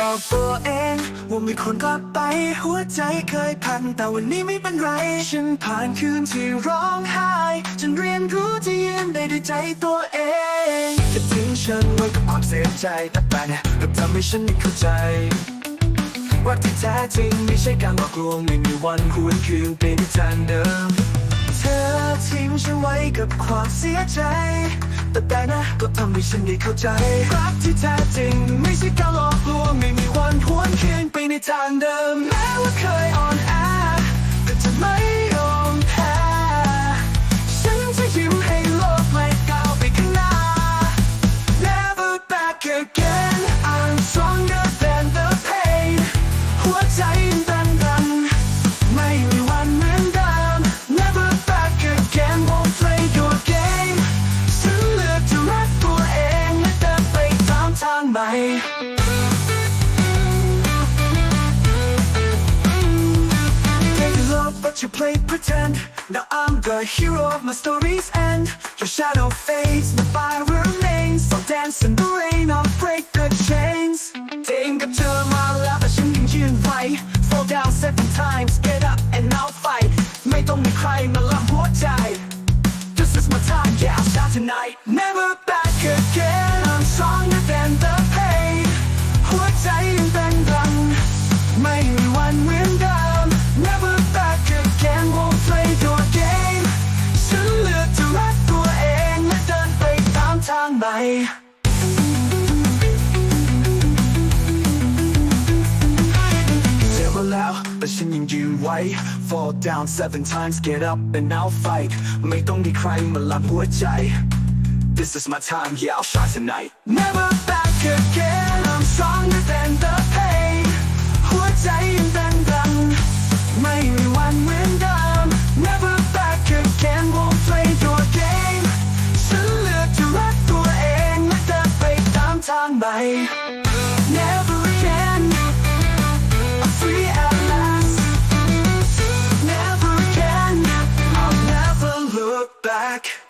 บอกตัวเองว่าม่ควรกลับไป หัวใจเคยพังแต่วันนี้ไม่เป็นไร ฉันผ่านคืนที่ร้องไห้จนเรียนรู้ที่ยืนได้ด้วยใจตัวเอง จะทิ้งฉันไว้กับความเสียใจแต่ไปเนี่ยกับทำให้ฉันไม่เข้าใจว่าที่แท้จริงไม่ใช่การหลอกลวงไม่มีวันหวนคืนเป็นทางเดิม เธอทิ้งฉันไว้กับความเสียใจ แต่แต่นะก็ทำให้ฉันได้เข้าใจรักที่แท้จริงไม่ใช่การ คืนไปในทางเดิมแม้ว่าเคยอ่อนแอแต่จะไม่ยอมแพ้ฉันจะยิ้มให้โลกและก้าวไปข้างหน้า Never back again I'm stronger than the pain หัวใจดันดันไม่มีวันเหมือนเดิม Never back again won't play your game ฉันเลือกจะรักตัวเองและเดินไปตามทางใหม่ but you play pretend Now I'm the hero of my story's end Your shadow fades, the fire remains So dance in the rain, I'll break the chains เองกับเธอมาแล้วแต่ฉันยังยืนไหว Fall down seven times, get up and I'll fight ไม่ต้องมีใครมาลับหัวใจ This is my time, yeah, I'll start tonight Never back again I'm stronger than ามทางใหม่ เจ็บมาแล้วแต่ฉันยังยืนไว้ Fall down seven times get up and I'll fight ไม่ต้องมีใครมาลับหัวใจ This is my time yeah I'll shine tonight Never back ทางใหม่ Never again. I'm free at last Never again. I'll never look back.